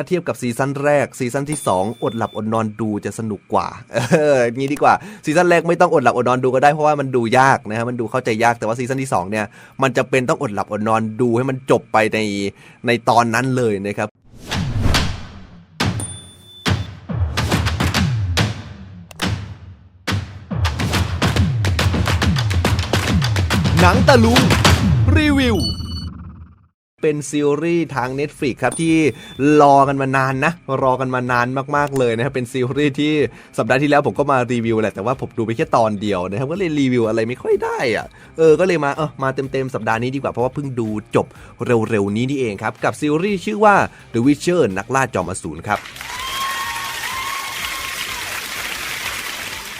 ถ้าเทียบกับซีซั่นแรกซีซั่นที่ 2 อดหลับอดนอนดูจะสนุกกว่า เอองี้ดีกว่าซีซั่นแรกไม่ต้องอดหลับอดนอนดูก็ได้เพราะว่ามันดูยากนะฮะมันดูเข้าใจยากแต่ว่าซีซั่นที่2เนี่ยมันจะเป็นต้องอดหลับอดนอนดูให้มันจบไปในในตอนนั้นเลยนะครับหนังตะลุงรีวิว เป็นซีรีส์ทาง Netflix ครับ ที่รอกันมานานนะ รอกันมานานมากๆเลยนะครับ เป็นซีรีส์ที่สัปดาห์ที่แล้วผมก็มารีวิวแหละแต่ว่าผมดูไปแค่ตอนเดียวนะครับ ก็เลยรีวิวอะไรไม่ค่อยได้อะเออก็เลยมาเออมาเต็มๆสัปดาห์นี้ดีกว่าเพราะว่าเพิ่งดูจบเร็วๆนี้นี่เองครับ กับซีรีส์ชื่อว่า The Witcher นักล่าจอมอสูรครับ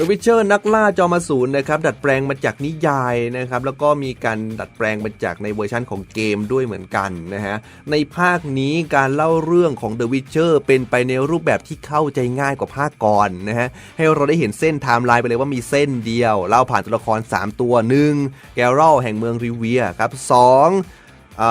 The Witcher นักล่าจอมอสูรนะครับดัดแปลงมาจากนิยายนะครับแล้วก็มีการดัดแปลงมาจากในเวอร์ชันของเกมด้วยเหมือนกันนะฮะในภาคนี้การเล่าเรื่องของ The Witcher เป็นไปในรูปแบบที่เข้าใจง่ายกว่าภาคก่อนนะฮะให้เราได้เห็นเส้นไทม์ไลน์ไปเลยว่ามีเส้นเดียวเล่าผ่านตัวละคร 3 ตัว 1. แกรลแห่งเมืองริเวียครับ 2 อ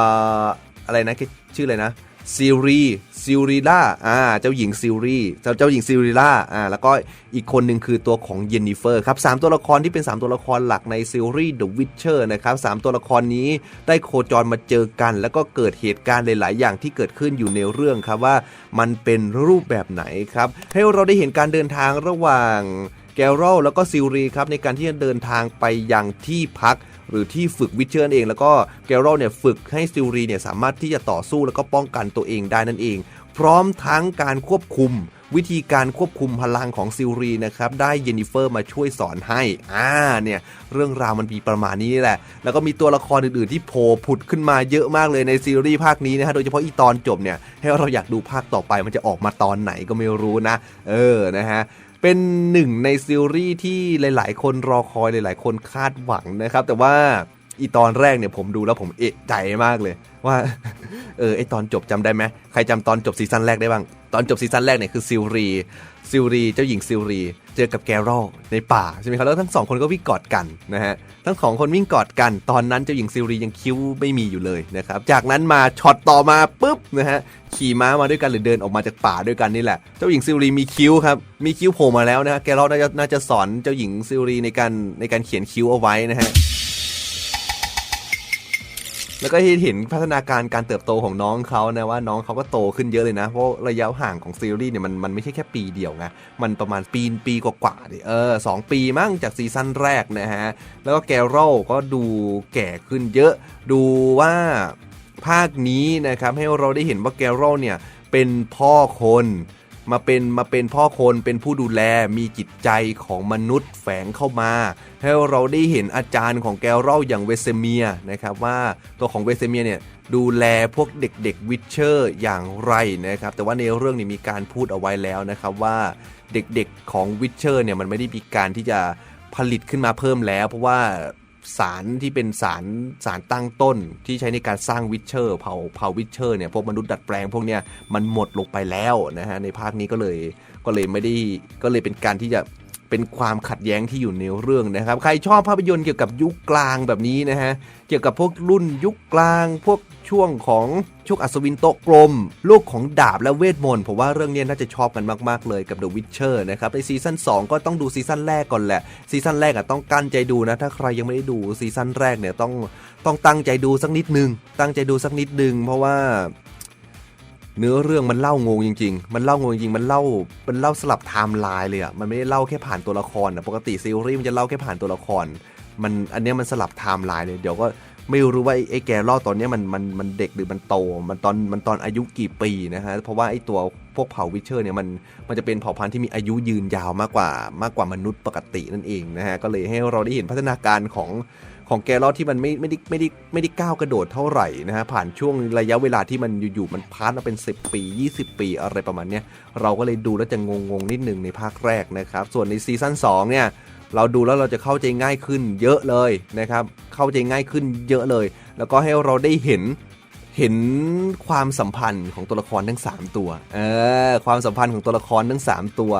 ออะไรนะชื่ออะไรนะ ซิรีซิริล่าอ่าเจ้าหญิงซิรีเจ้าเจ้าหญิงซิริล่าอ่าแล้วก็อีกคนหนึ่งคือตัวของเยนนิเฟอร์ครับสามตัวละครที่เป็น 3 ตัวละครหลักในซีรีส์ The Witcher นะครับสามตัวละครนี้ได้โคจรมาเจอกัน แล้วก็เกิดเหตุการณ์หลาย ๆ อย่างที่เกิดขึ้นอยู่ในเรื่องครับว่ามันเป็นรูปแบบไหนครับให้เราได้เห็นการเดินทางระหว่างแกรลแล้วก็ซิรีครับในการที่จะเดินทางไปยังที่พัก หรือที่ฝึกวิเชอร์นั่นเอง แล้วก็แกรอลเนี่ยฝึกให้ซิลรีเนี่ยสามารถที่จะต่อสู้แล้วก็ป้องกันตัวเองได้นั่นเอง พร้อมทั้งการควบคุมวิธีการควบคุมพลังของซิลรีนะครับ ได้เยนนิเฟอร์มาช่วยสอนให้ อ่าเนี่ย เรื่องราวมันมีประมาณนี้แหละ แล้วก็มีตัวละครอื่นๆ ที่โผล่ผุดขึ้นมาเยอะมากเลยในซีรีส์ภาคนี้นะฮะ โดยเฉพาะอีตอนจบเนี่ย ให้เราอยากดูภาคต่อไปมันจะออกมาตอนไหนก็ไม่รู้นะ เออ นะฮะ เป็นหนึ่งในซีรีส์ที่หลาย ๆ คนรอคอยหลาย ๆ คนคาดหวังนะครับ แต่ว่า อีตอนแรกเนี่ยผมดูแล้วผมเอะใจมากเลย ว่า เออไอตอนจบจำได้ไหมใครจำตอนจบซีซั่นแรกได้บ้าง ตอนจบซีซั่นแรกเนี่ยคือซิลรีซิลรีเจ้าหญิงซิลรี เจอกับแกรอลในป่าใช่ไหมครับแล้วทั้งสองคนก็วิ่งกอดกันนะฮะทั้งสองคนวิ่งกอดกัน ตอนนั้นเจ้าหญิงซิลรียังคิ้วไม่มีอยู่เลยนะครับจากนั้นมาช็อตต่อมาปุ๊บนะฮะขี่ม้ามาด้วยกันหรือเดินออกมาจากป่าด้วยกันนี่แหละเจ้าหญิงซิลรีมีคิ้วครับมีคิ้วโผล่มาแล้วนะฮะแกรอลน่าจะน่าจะสอนเจ้าหญิงซิลรีในการในการเขียนคิ้วเอาไว้นะฮะ แล้วก็เห็นพัฒนาการการเติบโตของน้องเขานะว่าน้องเขาก็โตขึ้นเยอะเลยนะ เพราะระยะห่างของซีรีส์เนี่ยมันมันไม่ใช่แค่ปีเดียวไงมันประมาณปีปีกว่าๆดิเออสองปีมั้งจากซีซั่นแรกนะฮะ แล้วก็แกโร่ก็ดูแก่ขึ้นเยอะ ดูว่าภาคนี้นะครับให้เราได้เห็นว่าแกโร่เนี่ยเป็นพ่อคน มาเป็นมาเป็นพ่อคนเป็นผู้ดูแลมีจิตใจของมนุษย์แฝงเข้ามาให้เราได้เห็นอาจารย์ของแกเร่าอย่างเวเซเมียนะครับว่าตัวของเวเซเมียเนี่ยดูแลพวกเด็กๆวิเชอร์อย่างไรนะครับแต่ว่าในเรื่องนี้มีการพูดเอาไว้แล้วนะครับว่าเด็กๆของวิเชอร์เนี่ยมันไม่ได้มีการที่จะผลิตขึ้นมาเพิ่มแล้ว เพราะว่า สารที่เป็นสารสารตั้งต้นที่ใช้ในการสร้างวิเชอร์เผาเผาวิเชอร์เนี่ยพวกมนุษย์ดัดแปลงพวกเนี้ยมันหมดลงไปแล้วนะฮะในภาคนี้ก็เลยก็เลยไม่ได้ก็เลยเป็นการที่จะ เป็นความขัดแย้งที่อยู่ในเรื่องนะครับ ใครชอบภาพยนตร์เกี่ยวกับยุคกลางแบบนี้นะฮะ เกี่ยวกับพวกรุ่นยุคกลาง พวกช่วงของชุกอัศวินโตกลม โลกของดาบและเวทมนต์ผมว่าเรื่องนี้น่าจะชอบกันมาก ๆ เลยกับ The Witcher นะครับ ในซีซั่น2 ก็ต้องดูซีซั่นแรกก่อนแหละ ซีซั่นแรกอะต้องกั้นใจดูนะ ถ้าใครยังไม่ได้ดูซีซั่นแรกเนี่ยต้องต้องตั้งใจดูสักนิดนึง ตั้งใจดูสักนิดนึงเพราะว่า เนื้อเรื่องมันเล่างงจริง ๆ มันเล่างงจริง มันเล่า มันเล่าสลับไทม์ไลน์เลยอะมันไม่ได้เล่าแค่ผ่านตัวละครนะปกติซีรีส์มันจะเล่าแค่ผ่านตัวละคร มันอันเนี้ยมันสลับไทม์ไลน์เลย เดี๋ยวก็ ไม่รู้ว่าไอ้แกรอดตอนนี้มันมันมันเด็กหรือมันโต มันตอนมันตอนอายุกี่ปีนะฮะ เพราะว่าไอ้ตัวพวกเผ่าวิเชอร์เนี่ยมันมันจะเป็นเผ่าพันธุ์ที่มีอายุยืนยาวมากกว่ามากกว่ามนุษย์ปกตินั่นเองนะฮะ ก็เลยให้เราได้เห็นพัฒนาการของของแกรอดที่มันไม่ไม่ได้ไม่ได้ไม่ได้ก้าวกระโดดเท่าไหร่นะฮะผ่านช่วงระยะเวลาที่มันอยู่ๆมันพาร์ทมาเป็น 10 ปี 20 ปีอะไรประมาณเนี้ยเราก็เลยดูแล้วจะงงๆนิดนึงในภาคแรกนะครับส่วนในซีซั่น2เนี่ย เราดูแล้วเราจะเข้าใจง่ายขึ้นเยอะเลยนะครับ เข้าใจง่ายขึ้นเยอะเลย แล้วก็ให้เราได้เห็นเห็นความสัมพันธ์ของตัวละครทั้ง 3 ตัวเออความสัมพันธ์ของตัวละครทั้ง 3 ตัว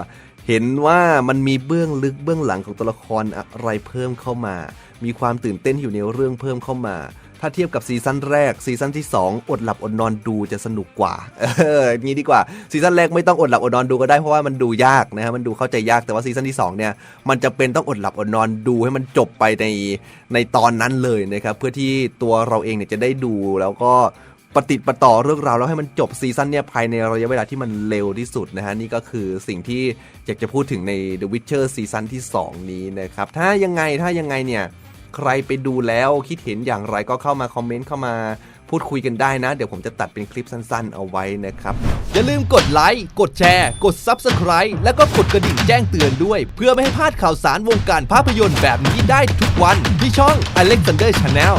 เห็นว่ามันมีเบื้องลึกเบื้องหลังของตัวละครอะไรเพิ่มเข้ามา มีความตื่นเต้นอยู่ในเรื่องเพิ่มเข้ามา ถ้าเทียบกับซีซั่นแรกซีซั่นที่ 2 อดหลับอดนอนดูจะสนุกกว่า เอองี้ดีกว่าซีซั่นแรกไม่ต้องอดหลับอดนอนดูก็ได้เพราะว่ามันดูยากนะฮะมันดูเข้าใจยากแต่ว่าซีซั่นที่2เนี่ยมันจะเป็นต้องอดหลับอดนอนดูให้มันจบไปในในตอนนั้นเลยนะครับเพื่อที่ตัวเราเองเนี่ยจะได้ดูแล้วก็ปฏิดปต่อเรื่องราวแล้วให้มันจบซีซั่นเนี่ยภายในระยะเวลาที่มันเร็วที่สุดนะฮะนี่ก็คือสิ่งที่อยากจะพูดถึงใน The Witcher ซีซั่นที่ 2 นี้นะครับถ้ายังไงถ้ายังไงเนี่ย ใครไปดูแล้วคิดเห็นอย่างไรก็เข้ามาคอมเมนต์เข้ามาพูดคุยกันได้นะ เดี๋ยวผมจะตัดเป็นคลิปสั้นๆ เอาไว้นะครับ อย่าลืมกดไลค์ กดแชร์ กด Subscribe แล้วก็กดกระดิ่งแจ้งเตือนด้วย เพื่อไม่ให้พลาดข่าวสารวงการภาพยนตร์แบบนี้ได้ทุกวันที่ช่อง Alexander Channel